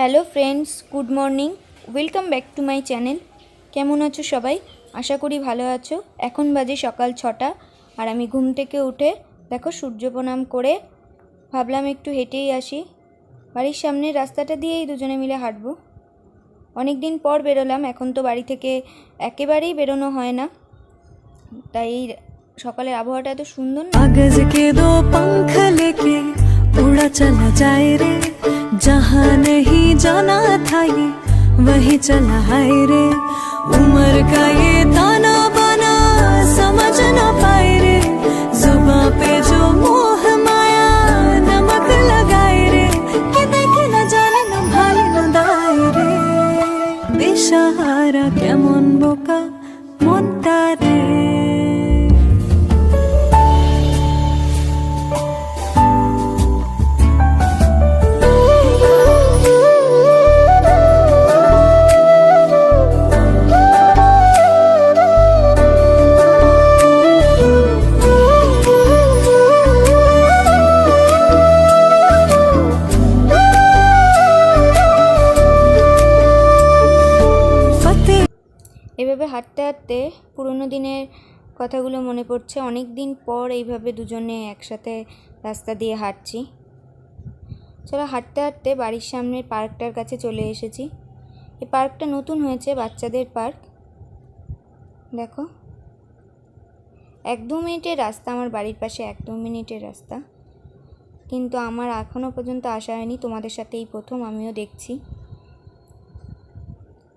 Hello friends, good morning. Welcome back to my channel. কেমন আছো সবাই? আশা করি ভালো আছো। এখন বাজে সকাল ছটা, আর আমি ঘুম থেকে উঠে, দেখো সূর্য প্রণাম করে, ভাবলাম একটু হেঁটেই আসি। বাড়ির সামনের রাস্তাটা দিয়েই দুজনে মিলে হাঁটবো। অনেক দিন পর বেরোলাম, এখন তো বাড়ি থেকে একেবারেই বেরোনো হয় না। তাই সকালের আবহাওয়াটা এত সুন্দর না। जहाँ नहीं जाना था ये, वही चला है रे। उम्र का ये ताना बना, समझ ना पाए रे। जुबा पे হাঁটতে হাঁটতে পুরোনো দিনের কথাগুলো মনে পড়ছে। অনেক দিন পর এইভাবে দুজনে একসাথে রাস্তা দিয়ে হাঁটছি। চলো হাঁটতে হাঁটতে বাড়ির সামনের পার্কটার কাছে চলে এসেছি। এই পার্কটা নতুন হয়েছে, বাচ্চাদের পার্ক। দেখো। এক দু মিনিটের রাস্তা, আমার বাড়ির পাশে এক দু মিনিটের রাস্তা। কিন্তু আমার এখনও পর্যন্ত আসা হয়নি। তোমাদের সাথে এই প্রথম, আমিও দেখছি।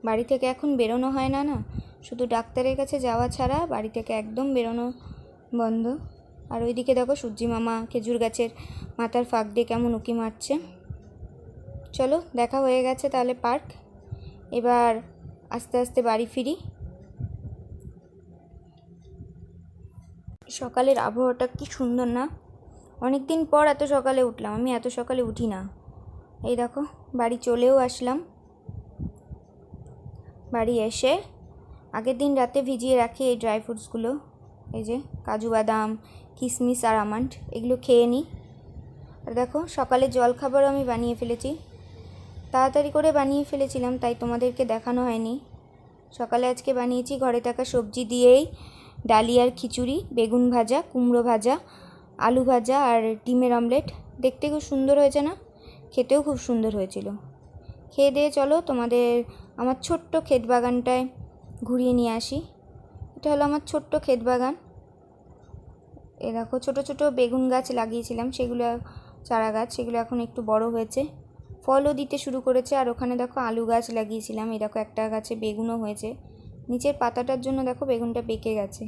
বাড়ি থেকে এখন বেরোনো হয় না না? শুধু ডাক্তারের কাছে যাওয়া ছাড়া বাড়ি থেকে একদম বেরোনো বন্ধ। আর ওইদিকে দেখো সূর্যি মামা খেজুর গাছের মাথার ফাঁক দিয়ে কেমন উঁকি মারছে। চলো, দেখা হয়ে গেছে তাহলে পার্ক। এবার আস্তে আস্তে বাড়ি ফিরি। সকালের আবহাওয়াটা কি সুন্দর না? অনেক দিন পর এত সকালে উঠলাম, আমি এত সকালে উঠি না। এই দেখো, বাড়ি চলেও আসলাম। বাড়ি এসে আগের দিন রাতে ভিজিয়ে রাখি এই ড্রাই ফ্রুটসগুলো। এই যে কাজু বাদাম কিশমিশ আর আমন্ড, এগুলো খেয়ে নিই। আর দেখো, সকালে জলখাবারও আমি বানিয়ে ফেলেছি। তাড়াতাড়ি করে বানিয়ে ফেলেছিলাম, তাই তোমাদেরকে দেখানো হয়নি। সকালে আজকে বানিয়েছি ঘরে থাকা সবজি দিয়েই ডালিয়ার খিচুড়ি, বেগুন ভাজা, কুমড়ো ভাজা, আলু ভাজা আর ডিমের অমলেট। দেখতে খুব সুন্দর হয়েছে না? খেতেও খুব সুন্দর হয়েছিল। খেয়ে দিয়ে চলো তোমাদের, আমার ছোট্ট ক্ষেত বাগানটায় ঘুরিয়ে নিয়ে আসি। এটা হলো আমার ছোট্ট ক্ষেত বাগান। এ দেখো, ছোটো ছোটো বেগুন গাছ লাগিয়েছিলাম, সেগুলো, চারা গাছ, সেগুলো এখন একটু বড় হয়েছে। ফলও দিতে শুরু করেছে, আর ওখানে দেখো আলু গাছ লাগিয়েছিলাম। এই দেখো একটা গাছে বেগুনও হয়েছে। নিচের পাতাটার জন্য দেখো বেগুনটা পেকে গেছে।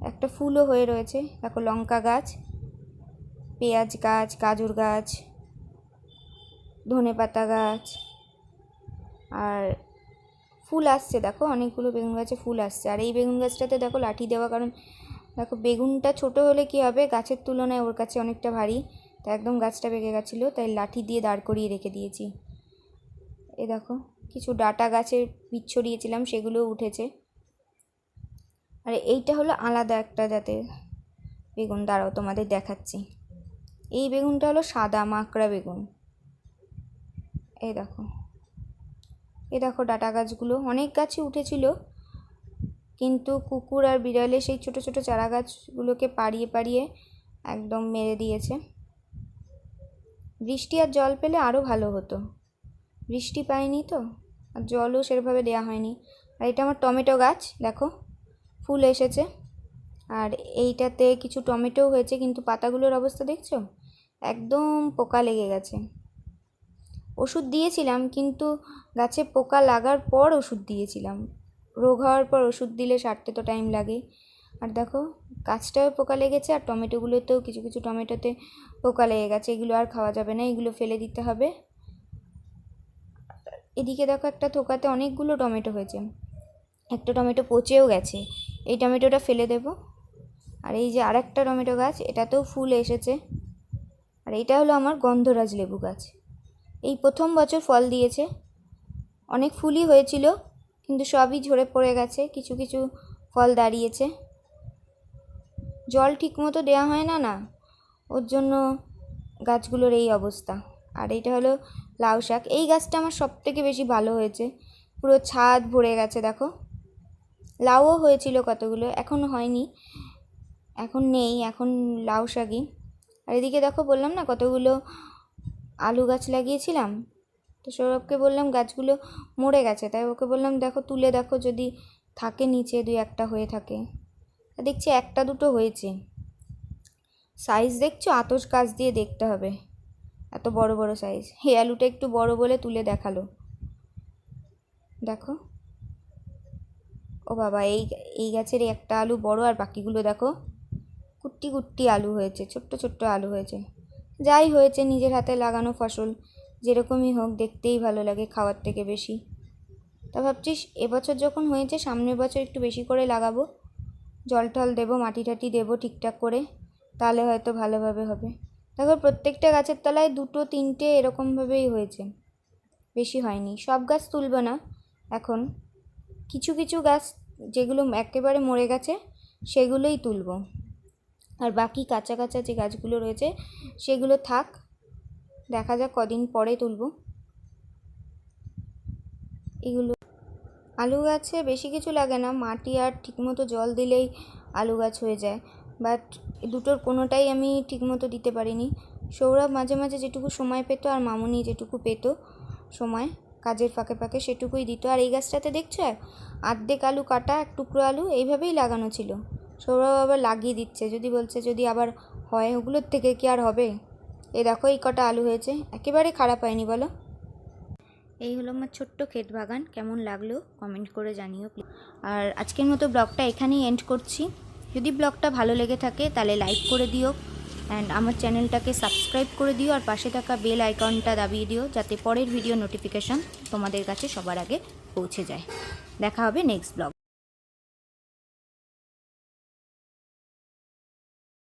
একটা ফুলও হয়ে রয়েছে। দেখো লঙ্কা গাছ, পেঁয়াজ গাছ, গাজর গাছ ধনে পাতা গাছ, আর ফুল আসছে, দেখো অনেকগুলো বেগুন গাছে ফুল আসছে। আর এই বেগুন গাছটাতে দেখো লাঠি দেওয়া, কারণ দেখো বেগুনটা ছোট হলে কি হবে? গাছের তুলনায় ওর কাছে অনেকটা ভারী। তা একদম গাছটা পেকে গেছিল, তাই লাঠি দিয়ে দাঁড় করিয়ে রেখে দিয়েছি। এ দেখো, কিছু ডাটা গাছের বীজ ছড়িয়েছিলাম সেগুলোও উঠেছে। আর এইটা হলো আলাদা একটা জাতের বেগুন, দাঁড়াও তোমাদের দেখাচ্ছি। এই বেগুনটা হলো সাদা মাকড়া বেগুন। এই দেখো। এই দেখো ডাটা গাছগুলো, অনেক গাছই উঠেছিল। কিন্তু কুকুর আর বিড়ালে সেই ছোট ছোট চারা গাছগুলোকে পাড়িয়ে পাড়িয়ে একদম মেরে দিয়েছে। বৃষ্টি আর জল পেলে আরও ভালো হতো। বৃষ্টি পাইনি তো, আর জলও সেরভাবে দেওয়া হয়নি। আর এটা আমার টমেটো গাছ, দেখো, ফুল এসেছে। আর এইটাতে কিছু টমেটোও হয়েছে, কিন্তু পাতাগুলোর অবস্থা দেখছ? একদম পোকা লেগে গেছে। ওষুধ দিয়েছিলাম, কিন্তু গাছে পোকা লাগার পর ওষুধ দিয়েছিলাম। রোগ হওয়ার পর ওষুধ দিলে সারতে তো টাইম লাগে। আর দেখো গাছটাও পোকা লেগেছে আর টমেটোগুলোতেও কিছু কিছু টমেটোতে পোকা লেগে গেছে। এগুলো আর খাওয়া যাবে না, এগুলো ফেলে দিতে হবে। এদিকে দেখো একটা থোকাতে অনেকগুলো টমেটো হয়েছে। একটা টমেটো পচেও গেছে। এই টমেটোটা ফেলে দেব। আর এই যে আরেকটা টমেটো গাছ, এটাতেও ফুল এসেছে। আর এটা হলো আমার গন্ধরাজ লেবু গাছ। এই প্রথম বছর ফল দিয়েছে। অনেক ফুলই হয়েছিল, কিন্তু সবই ঝরে পড়ে গেছে, কিছু কিছু ফল দাঁড়িয়েছে। জল ঠিকমতো দেওয়া হয় না না, ওর জন্য গাছগুলোর এই অবস্থা। আর এটা হলো লাউ শাক। এই গাছটা আমার সব থেকে বেশি ভালো হয়েছে। পুরো ছাদ ভরে গেছে, দেখো। লাউও হয়েছিল কতগুলো, এখন হয়নি। এখন নেই, এখন লাউ শাকই। আর এদিকে দেখো বললাম না, কতগুলো আলু গাছ লাগিয়েছিলাম। তো সৌরভকে বললাম, গাছগুলো মরে গেছে। তাই ওকে বললাম, দেখো, তুলে দেখো যদি থাকে নিচে, দুই একটা হয়ে থাকে। দেখছি একটা দুটো হয়েছে। সাইজ দেখছ? আতস কাজ দিয়ে দেখতে হবে। এত বড় বড় সাইজ। এই আলুটা একটু বড় বলে তুলে দেখাল। দেখো। ও বাবা, এই এই গাছের একটা আলু বড় আর বাকিগুলো দেখো। কুট্টি কুট্টি আলু হয়েছে, ছোট্ট ছোট্ট আলু হয়েছে। যাই হয়েছে, নিজের হাতে লাগানো ফসল। যেরকমই হোক, দেখতেই ভালো লাগে খাওয়ার থেকে বেশি। তা ভাবছিস, এবছর যখন হয়েছে, সামনের বছর একটু বেশি করে লাগাবো। জল টল দেবো, মাটি টাটি দেবো ঠিকঠাক করে, তাহলে হয়তো ভালোভাবে হবে। দেখো, প্রত্যেকটা গাছের তলায় দুটো, তিনটে এরকমভাবেই হয়েছে। বেশি হয়নি। সব গাছ তুলব না এখন। কিছু কিছু গাছ যেগুলো একেবারে মরে গেছে, সেগুলোই তুলব। আর বাকি কাঁচা কাঁচা যে গাছগুলো রয়েছে, সেগুলো থাক। দেখা যাক কদিন পরে তুলব। এগুলো আলু গাছে বেশি কিছু লাগে না, মাটি আর ঠিকমতো জল দিলেই আলু গাছ হয়ে যায়। বাট দুটোর কোনোটাই আমি ঠিকমতো দিতে পারিনি। সৌরভ মাঝে মাঝে যেটুকু সময় পেতো আর মামুনি যেটুকু পেতো সময়, কাজের ফাঁকে ফাঁকে সেটুকুই দিত। আর এই গাছটাতে দেখছ আর্ধেক আলু কাটা, এক টুকরো আলু, এইভাবেই লাগানো ছিল। সৌরভ আবার লাগিয়ে দিচ্ছে, যদি বলছে, যদি আবার হয়, ওগুলোর থেকে কি আর হবে? এ দেখো, এই কটা আলু হয়েছে, একেবারে খারাপ হয়নি, বলো। এই হলো আমার ছোট্ট ক্ষেত বাগান, কেমন লাগল কমেন্ট করে জানিও। আর আজকের মতো ব্লগটা এখানেই এন্ড করছি। যদি ব্লগটা ভালো লেগে থাকে, তাহলে লাইক করে দিও অ্যান্ড আমার চ্যানেলটাকে সাবস্ক্রাইব করে দিও, আর পাশে থাকা বেল আইকনটা দাবিয়ে দিও, যাতে পরের ভিডিও নোটিফিকেশন তোমাদের কাছে সবার আগে পৌঁছে যায়। দেখা হবে নেক্সট ব্লগ